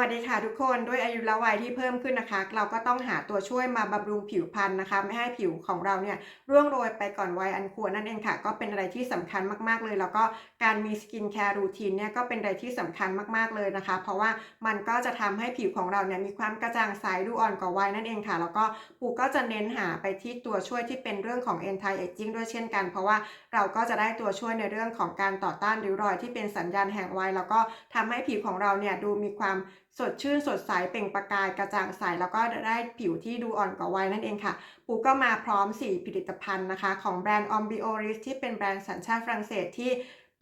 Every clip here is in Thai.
วัสดีค่ะทุกคนด้วยอายุและวัยที่เพิ่มขึ้นนะคะ เราก็ต้องหาตัวช่วยมาบำรุงผิวพรรณนะคะ ไม่ให้ผิวของเราเนี่ยร่วงโรยไปก่อนวัยอันควรนั่นเองค่ะ ก็เป็นอะไรที่สำคัญมากๆเลย แล้วก็การมีสกินแคร์รูทีนเนี่ยก็เป็นอะไรที่สำคัญมากๆเลยนะคะ เพราะว่ามันก็จะทำให้ผิวของเราเนี่ยมีความกระจ่างใสดูอ่อนกว่าวัยนั่นเองค่ะ แล้วก็ปูก็จะเน้นหาไปที่ตัวช่วยที่เป็นเรื่องของ anti aging ด้วยเช่นกัน เพราะว่าเราก็จะได้ตัวช่วยในเรื่องของการต่อต้านริ้วรอยที่เป็นสัญญาณแห่งวัยแล้วก็ทำให้ผิวของเราเนี่ยดูมีความ สดชื่นสดใสเปล่งประกายกระจ่างใส แล้วก็ได้ผิวที่ดูอ่อนกว่าวัยนั่นเองค่ะ ปูก็มาพร้อม 4 ผลิตภัณฑ์นะคะ ของแบรนด์ o m b i o r i s ที่เป็นแบรนด์สัญชาติฝรั่งเศสที่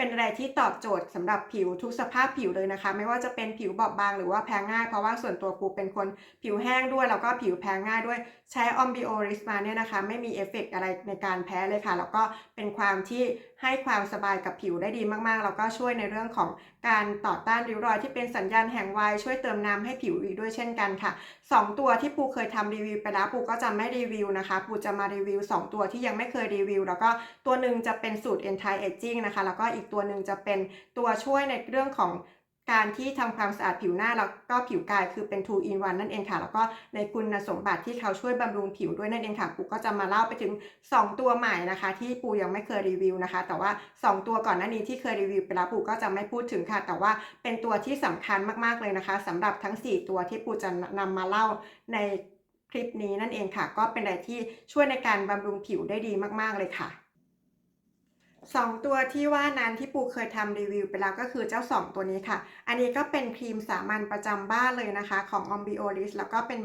เป็นอะไรที่ตอบโจทย์สำหรับผิวทุกสภาพผิวเลยนะคะ ไม่ว่าจะเป็นผิวบอบบางหรือว่าแพ้ง่าย เพราะว่าส่วนตัวปูเป็นคนผิวแห้งด้วย แล้วก็ผิวแพ้ง่ายด้วยใช้ o m b i o r i s มาเนี่ยนะคะ ไม่มีเอฟเฟกต์อะไรในการแพ้เลยค่ะ แล้วก็เป็นความที่ ให้ความสบายกับผิวได้ดีมากๆ แล้วก็ช่วยในเรื่องของการต่อต้านริ้วรอยที่เป็นสัญญาณแห่งวัยช่วยเติมน้ำให้ผิวอีกด้วยเช่นกันค่ะ 2 ตัวที่ปูเคยทำรีวิวไปแล้วปูก็จะไม่รีวิวนะคะ ปูจะมารีวิว 2 ตัวที่ยังไม่เคยรีวิว แล้วก็ตัวหนึ่งจะเป็นสูตร anti aging นะคะ แล้วก็อีกตัวหนึ่งจะเป็นตัวช่วยในเรื่องของ การที่ทำความสะอาดผิวหน้าแล้วก็ผิวกายคือเป็น two in one นั่นเองค่ะ แล้วก็ในคุณสมบัติที่เขาช่วยบำรุงผิวด้วยนั่นเองค่ะปูก็จะมาเล่าไปถึง 2 ตัวใหม่นะคะ ที่ปูยังไม่เคยรีวิวนะคะ แต่ว่า 2 ตัวก่อนหน้านี้ที่เคยรีวิวไปแล้วปูก็จะไม่พูดถึงค่ะ แต่ว่าเป็นตัวที่สำคัญมากๆเลยนะคะสำหรับทั้ง 4 ตัวที่ปูจะนำมาเล่าในคลิปนี้นั่นเองค่ะ ก็เป็นอะไรที่ช่วยในการบำรุงผิวได้ดีมาก ๆ เลยค่ะ สองตัวที่ว่านั้นที่ปูเคยทำรีวิวไปแล้วก็คือเจ้า 2 ตัวนี้ค่ะ อันนี้ก็เป็นครีมสามัญประจำบ้านเลยนะคะ ของ o m b i o l i s แล้วก็เป็น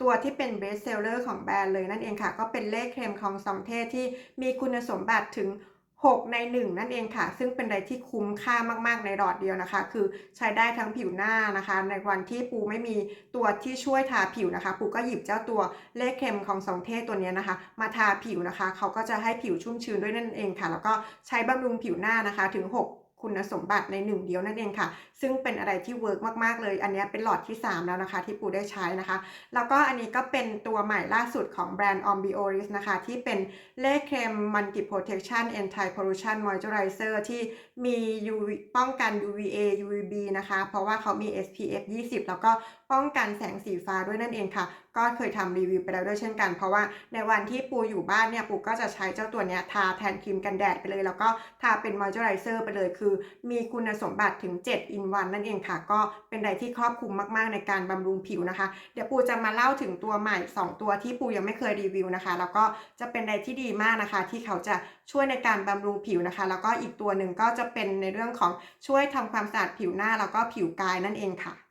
ตัวที่เป็นเบสเซลเลอร์ของแบรนด์เลยนั่นเองค่ะ ก็เป็นเลขเคลมของสองเทศที่มีคุณสมบัติถึง 6 ใน 1 นั่นเองค่ะ ซึ่งเป็นอะไรที่คุ้มค่ามากๆในหลอดเดียวนะคะ คือใช้ได้ทั้งผิวหน้านะคะ ในวันที่ปูไม่มีตัวที่ช่วยทาผิวนะคะ ปูก็หยิบเจ้าตัวเลขเค็มของสองเทศตัวนี้นะคะ มาทาผิวนะคะ เขาก็จะให้ผิวชุ่มชื้นด้วยนั่นเองค่ะ แล้วก็ใช้บำรุงผิวหน้านะคะถึง 6 คุณสมบัติในหนึ่งเดียวนั่นเองค่ะ ซึ่งเป็นอะไรที่เวิร์กมากๆเลย อันนี้เป็นหลอดที่ 3 แล้วนะคะ ที่ปูได้ใช้นะคะ แล้วก็อันนี้ก็เป็นตัวใหม่ล่าสุดของแบรนด์ o m b i o r i s นะคะ ที่เป็นเลขเคม Multi Protection Anti Pollution Moisturizer ที่มี UV ป้องกัน UVA UVB นะคะ เพราะว่าเขามี SPF 20 แล้วก็ป้องกันแสงสีฟ้าด้วยนั่นเองค่ะ ก็เคยทำรีวิวไปแล้วด้วยเช่นกัน เพราะว่าในวันที่ปูอยู่บ้านเนี่ยปูก็จะใช้เจ้าตัวเนี้ยทาแทนครีมกันแดดไปเลย แล้วก็ทาเป็นมอยเจอไรเซอร์ไปเลยคือ มีคุณสมบัติถึง 7 in 1นั่นเองค่ะ ก็เป็นอะไรที่ครอบคลุมมากๆในการบำรุงผิวนะคะ เดี๋ยวปูจะมาเล่าถึงตัวใหม่ 2 ตัวที่ปูยังไม่เคยรีวิวนะคะ แล้วก็จะเป็นอะไรที่ดีมากนะคะ ที่เขาจะช่วยในการบำรุงผิวนะคะ แล้วก็อีกตัวหนึ่งก็จะเป็นในเรื่องของช่วยทำความสะอาดผิวหน้าแล้วก็ผิวกายนั่นเองค่ะ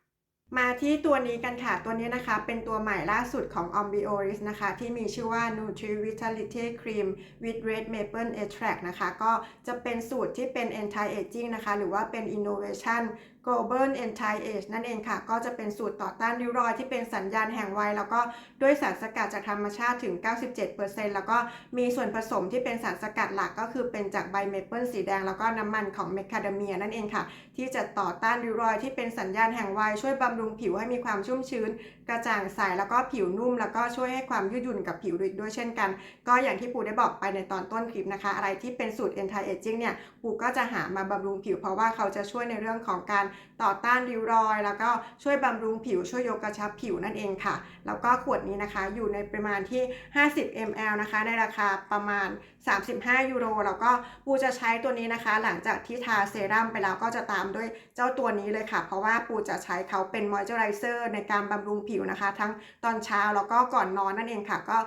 มาที่ตัวนี้กันค่ะ ตัวนี้นะคะเป็นตัวใหม่ล่าสุดของ o m b i o r i s นะคะ ที่มีชื่อว่า Nutri Vitality Cream with Red Maple Extract นะคะ ก็จะเป็นสูตรที่เป็น anti aging นะคะ หรือว่าเป็น innovation global anti age นั่นเองค่ะ ก็จะเป็นสูตรต่อต้านริ้วรอยที่เป็นสัญญาณแห่งวัย แล้วก็ด้วยสารสกัดจากธรรมชาติถึง 97%แล้วก็มีส่วนผสมที่เป็นสารสกัดหลักก็คือเป็นจากใบเมเปิลสีแดง แล้วก็น้ำมันของเมคคาเดเมียนั่นเองค่ะ ที่จะต่อต้านริ้วรอยที่เป็นสัญญาณแห่งวัยช่วยบำรุงผิวให้มีความชุ่มชื้น กระจ่างใสแล้วก็ผิวนุ่ม แล้วก็ช่วยให้ความยืดหยุ่นกับผิวด้วยเช่นกัน ก็อย่างที่ปูได้บอกไปในตอนต้นคลิปนะคะ อะไรที่เป็นสูตร anti aging เนี่ยปูก็จะหามาบำรุงผิวเพราะว่าเขาจะช่วยในเรื่องของการต่อต้านริ้วรอย แล้วก็ช่วยบำรุงผิวช่วยยกกระชับผิวนั่นเองค่ะ แล้วก็ขวดนี้นะคะอยู่ในปริมาณที่ 50 ml นะคะ ในราคาประมาณ 35 ยูโร แล้วก็ปูจะใช้ตัวนี้นะคะ หลังจากที่ทาเซรั่มไปแล้วก็จะตามด้วยเจ้าตัวนี้เลยค่ะ เพราะว่าปูจะใช้เขาเป็นมอยเจอไรเซอร์ในการบำรุงผิวนะคะ ทั้งตอนเช้าแล้วก็ก่อนนอนนั่นเองค่ะ ก็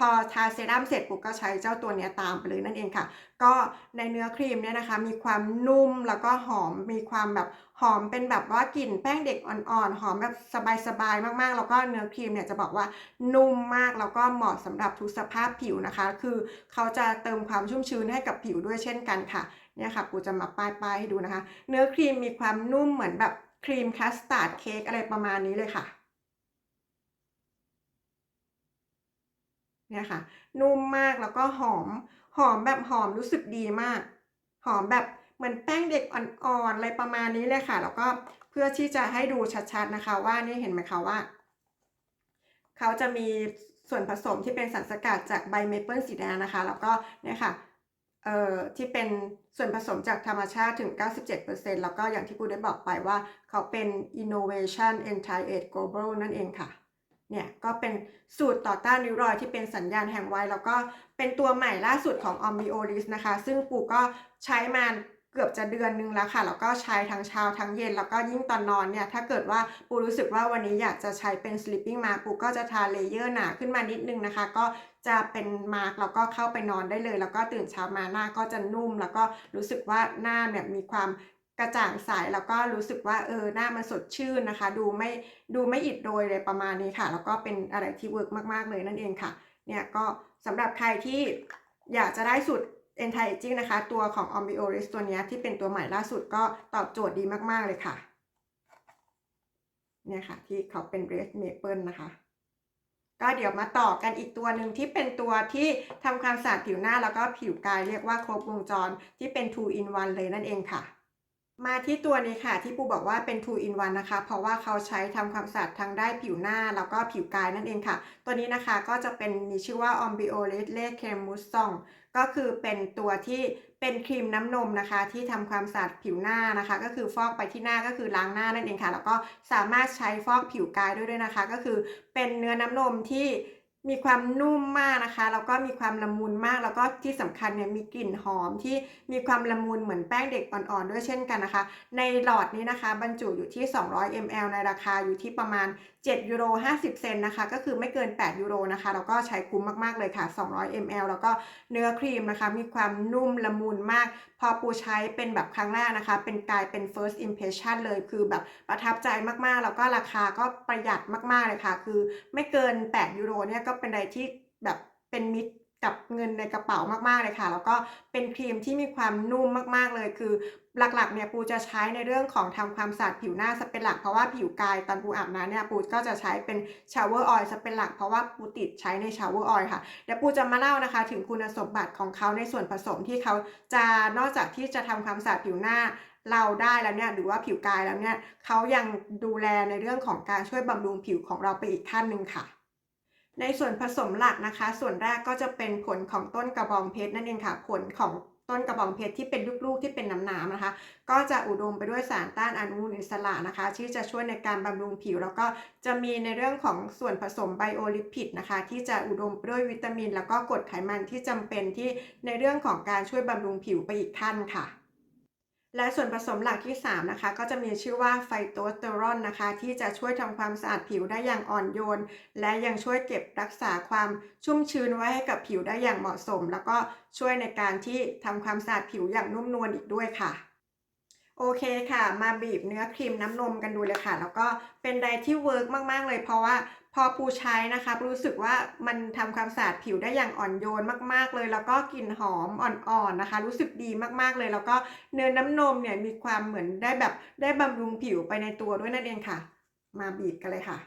พอทาเซรั่มเสร็จปุ๊บก็ใช้เจ้าตัวนี้ตามไปเลยนั่นเองค่ะ ก็ในเนื้อครีมเนี่ยนะคะ มีความนุ่มแล้วก็หอมมีความแบบหอมเป็นแบบว่ากลิ่นแป้งเด็กอ่อนๆ หอมแบบสบายๆ มากๆ แล้วก็เนื้อครีมเนี่ยจะบอกว่านุ่มมากแล้วก็เหมาะสำหรับทุกสภาพผิวนะคะ คือเขาจะเติมความชุ่มชื้นให้กับผิวด้วยเช่นกันค่ะเนี่ยค่ะปูจะมาป้ายๆให้ดูนะคะ เนื้อครีมมีความนุ่มเหมือนแบบครีมคัสตาร์ดเค้กอะไรประมาณนี้เลยค่ะ เนี่ยค่ะ นุ่มมากแล้วก็หอม หอมแบบหอมรู้สึกดีมาก หอมแบบเหมือนแป้งเด็กอ่อนๆอะไรประมาณนี้เลยค่ะ แล้วก็เพื่อที่จะให้ดูชัดๆนะคะ ว่านี่เห็นไหมคะว่า เขาจะมีส่วนผสมที่เป็นสารสกัดจากใบเมเปิลสีแดงนะคะ แล้วก็เนี่ยค่ะเอ่อที่เป็นส่วนผสมจากธรรมชาติถึง 97%แล้วก็อย่างที่ปูได้บอกไปว่าเขาเป็น innovation anti age global นั่นเองค่ะ เนี่ยก็เป็นสูตรต่อต้านริ้วรอยที่เป็นสัญญาณแห่งวัยแล้วก็เป็นตัวใหม่ล่าสุดของ o m b i o l i s นะคะ ซึ่งปู่ก็ใช้มาเกือบจะเดือนนึงแล้วค่ะ แล้วก็ใช้ทั้งเช้าทั้งเย็น แล้วก็ยิ่งตอนนอนเนี่ย ถ้าเกิดว่าปูรู้สึกว่าวันนี้อยากจะใช้เป็น sleeping mask ปูก็จะทาเลเยอร์หนาขึ้นมานิดนึงนะคะ ก็จะเป็นมาร์กแล้วก็เข้าไปนอนได้เลย แล้วก็ตื่นเช้ามาหน้าก็จะนุ่ม แล้วก็รู้สึกว่าหน้าเนี่ยมีความ กระจ่างใสแล้วก็รู้สึกว่าเออหน้ามันสดชื่นนะคะ ดูไม่ดูไม่อิดโรยเลยประมาณนี้ค่ะ แล้วก็เป็นอะไรที่เวิร์กมากๆเลยนั่นเองค่ะ เนี่ยก็สำหรับใครที่อยากจะได้สูตร anti aging นะคะ ตัวของ o m b i o r i s ตัวนี้ที่เป็นตัวใหม่ล่าสุดก็ตอบโจทย์ดีมาก ๆ เลยค่ะ เนี่ยค่ะ ที่เขาเป็น red maple นะคะก็เดี๋ยวมาต่อกันอีกตัวหนึ่งที่เป็นตัวที่ทำความสะอาดผิวหน้าแล้วก็ผิวกายเรียกว่าครบวงจรที่เป็น two in one เลยนั่นเองค่ะ มาที่ตัวนี้ค่ะที่ปูบอกว่าเป็น two in one นะคะ เพราะว่าเขาใช้ทำความสะอาดทั้งได้ผิวหน้าแล้วก็ผิวกายนั่นเองค่ะ ตัวนี้นะคะก็จะเป็นมีชื่อว่า o m b i o l i s l e c r e m u s s o n ก็คือเป็นตัวที่เป็นครีมน้ำนมนะคะ ที่ทำความสะอาดผิวหน้านะคะ ก็คือฟอกไปที่หน้าก็คือล้างหน้านั่นเองค่ะ แล้วก็สามารถใช้ฟอกผิวกายด้วยด้วยนะคะ ก็คือเป็นเนื้อน้ำนมที่ มีความนุ่มมากนะคะ แล้วก็มีความละมุนมาก แล้วก็ที่สำคัญเนี่ยมีกลิ่นหอมที่มีความละมุนเหมือนแป้งเด็กอ่อนๆด้วยเช่นกันนะคะ ในหลอดนี้นะคะ บรรจุอยู่ที่ 200 ml ในราคาอยู่ที่ประมาณ 7ยูโร50 เซนนะคะ ก็คือไม่เกิน 8 ยูโรนะคะแล้วก็ใช้คุ้มมาก ๆ เลยค่ะ 200 ml แล้วก็เนื้อครีมนะคะ มีความนุ่มละมุนมาก พอปูใช้เป็นแบบครั้งแรกนะคะ เป็นกลายเป็น first impression เลย คือแบบประทับใจมาก ๆ แล้วก็ราคาก็ประหยัดมาก ๆ เลยค่ะ คือไม่เกิน 8 ยูโรเนี่ยก็เป็นอะไรที่แบบเป็นมิตร กับเงินในกระเป๋ามากๆเลยค่ะ แล้วก็เป็นครีมที่มีความนุ่มมากๆเลย คือหลักๆเนี่ยปูจะใช้ในเรื่องของทำความสะอาดผิวหน้าซะเป็นหลักเพราะว่าผิวกายตอนปูอาบน้ำเนี่ยปูก็จะใช้เป็นชาวเวอร์ออยล์ซะเป็นหลักเพราะว่าปูติดใช้ในชาวเวอร์ออยล์ค่ะเดี๋ยวปูจะมาเล่านะคะ ถึงคุณสมบัติของเขาในส่วนผสมที่เขาจะนอกจากที่จะทำความสะอาดผิวหน้าเราได้แล้วเนี่ยหรือว่าผิวกายแล้วเนี่ยเขายังดูแลในเรื่องของการช่วยบำรุงผิวของเราไปอีกขั้นหนึ่งค่ะ ในส่วนผสมหลักนะคะ ส่วนแรกก็จะเป็นผลของต้นกระบองเพชรนั่นเองค่ะ ผลของต้นกระบองเพชรที่เป็นลูกๆที่เป็นน้ำๆนะคะ ก็จะอุดมไปด้วยสารต้านอนุมูลอิสระนะคะ ที่จะช่วยในการบำรุงผิว แล้วก็จะมีในเรื่องของส่วนผสมไบโอลิพิดนะคะ ที่จะอุดมไปด้วยวิตามิน แล้วก็กรดไขมันที่จำเป็นที่ในเรื่องของการช่วยบำรุงผิวไปอีกขั้นค่ะ และส่วนผสมหลักที่ 3 นะคะ ก็จะมีชื่อว่าไฟโตสเตอรอนนะคะ ที่จะช่วยทำความสะอาดผิวได้อย่างอ่อนโยน และยังช่วยเก็บรักษาความชุ่มชื้นไว้ให้กับผิวได้อย่างเหมาะสม แล้วก็ช่วยในการที่ทำความสะอาดผิวอย่างนุ่มนวลอีกด้วยค่ะโอเคค่ะ มาบีบเนื้อครีมน้ำนมกันดูเลยค่ะ แล้วก็เป็นไดที่เวิร์กมาก ๆ เลยเพราะว่า พอปูใช้นะคะรู้สึกว่ามันทำความสะอาดผิวได้อย่างอ่อนโยนมาก ๆ เลย แล้วก็กลิ่นหอมอ่อนๆนะคะ รู้สึกดีมากๆเลย แล้วก็เนื้อน้ำนมเนี่ยมีความเหมือนได้แบบได้บำรุงผิวไปในตัวด้วยนั่นเองค่ะ มาบีบกันเลยค่ะ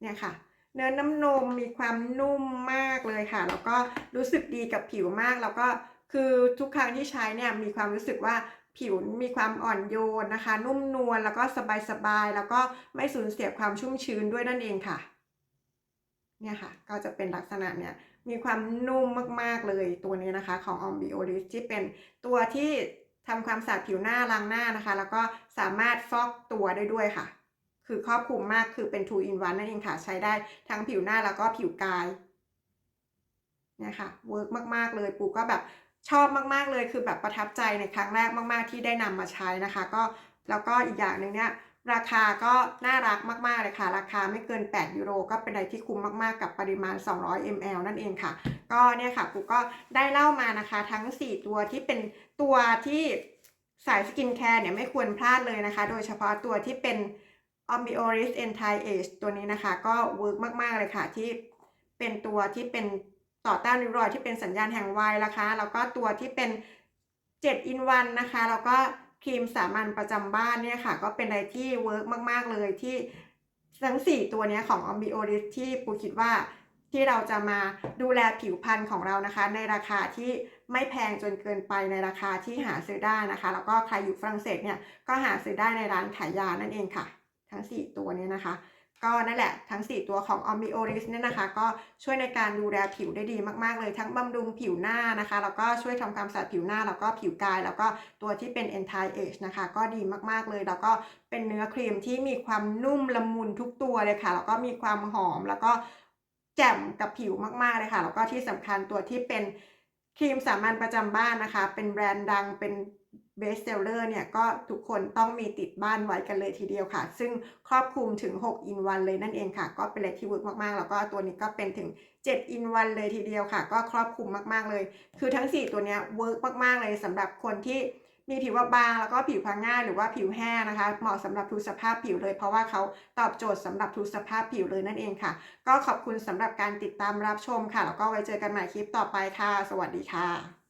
เนี่ยค่ะเนื้อน้ำนมมีความนุ่มมากเลยค่ะ แล้วก็รู้สึกดีกับผิวมาก แล้วก็คือทุกครั้งที่ใช้เนี่ยมีความรู้สึกว่า ผิวมีความอ่อนโยนนะคะ นุ่มนวลแล้วก็สบายๆแล้วก็ไม่สูญเสียความชุ่มชื้นด้วยนั่นเองค่ะเนี่ยค่ะก็จะเป็นลักษณะเนี่ยมีความนุ่มมากๆเลยตัวนี้นะคะ ของ o m b i o l i s ที่เป็นตัวที่ทำความสะอาดผิวหน้าล้างหน้านะคะ แล้วก็สามารถฟอกตัวได้ด้วยค่ะ คือครอบคลุมมากคือเป็น two in one นั่นเองค่ะ ใช้ได้ทั้งผิวหน้าแล้วก็ผิวกายเนี่ยค่ะเวิร์กมาก ๆ เลยปูก็แบบ ชอบมากๆเลยคือแบบประทับใจในครั้งแรกมาก ๆ ที่ได้นำมาใช้นะคะ ก็แล้วก็อีกอย่างหนึ่งเนี่ยราคาก็น่ารักมาก ๆ เลยค่ะ ราคาไม่เกิน 8 ยูโร ก็เป็นอะไรที่คุ้มมาก ๆ กับปริมาณ 200 ml นั่นเองค่ะ ก็เนี่ยค่ะปูก็ได้เล่ามานะคะ ทั้ง 4 ตัวที่เป็นตัวที่สายสกินแคร์เนี่ยไม่ควรพลาดเลยนะคะ โดยเฉพาะตัวที่เป็น o m b i o r i s Anti Age ตัวนี้นะคะ ก็เวิร์กมาก ๆ เลยค่ะที่เป็นตัวที่เป็น ต่อต้านริ้วรอยที่เป็นสัญญาณแห่งวัยนะคะ แล้วก็ตัวที่เป็น7 in 1นะคะ แล้วก็ครีมสามัญประจำบ้านเนี่ยค่ะ ก็เป็นอะไรที่เวิร์กมาก ๆ เลยที่ทั้ง 4 ตัวนี้ของ o m b i o r i s ที่ปูคิดว่าที่เราจะมาดูแลผิวพรรณของเรานะคะ ในราคาที่ไม่แพงจนเกินไปในราคาที่หาซื้อได้นะคะ แล้วก็ใครอยู่ฝรั่งเศสเนี่ยก็หาซื้อได้ในร้านขายยานั่นเองค่ะ ทั้ง 4 ตัวนี้นะคะ ก็นั่นแหละทั้ง 4 ตัวของ o m n i o r i s เนี่ยนะคะ ก็ช่วยในการดูแลผิวได้ดีมากๆเลยทั้งบำรุงผิวหน้านะคะ แล้วก็ช่วยทำความสะอาดผิวหน้า แล้วก็ผิวกาย แล้วก็ตัวที่เป็น anti age นะคะ ก็ดีมากๆเลย แล้วก็เป็นเนื้อครีมที่มีความนุ่มละมุนทุกตัวเลยค่ะ แล้วก็มีความหอม แล้วก็แจ่มกับผิวมากๆเลยค่ะ แล้วก็ที่สำคัญตัวที่เป็นครีมสามัญประจำบ้านนะคะ เป็นแบรนด์ดังเป็น best seller เนี่ยก็ทุกคนต้องมีติดบ้านไว้กันเลยทีเดียวค่ะ ซึ่งครอบคลุมถึง 6 in 1เลยนั่นเองค่ะ ก็เป็นอะไรที่เวิร์กมาก ๆ แล้วก็ตัวนี้ก็เป็นถึง 7 in 1เลยทีเดียวค่ะ ก็ครอบคลุมมาก ๆ เลย คือทั้ง 4 ตัวเนี้ยเวิร์กมาก ๆ เลยสำหรับคนที่มีผิวบางแล้วก็ผิวพังง่ายหรือว่าผิวแห้งนะคะ เหมาะสำหรับทุกสภาพผิวเลย เพราะว่าเขาตอบโจทย์สำหรับทุกสภาพผิวเลยนั่นเองค่ะ ก็ขอบคุณสำหรับการติดตามรับชมค่ะ แล้วก็ไว้เจอกันใหม่คลิปต่อไปค่ะ สวัสดีค่ะ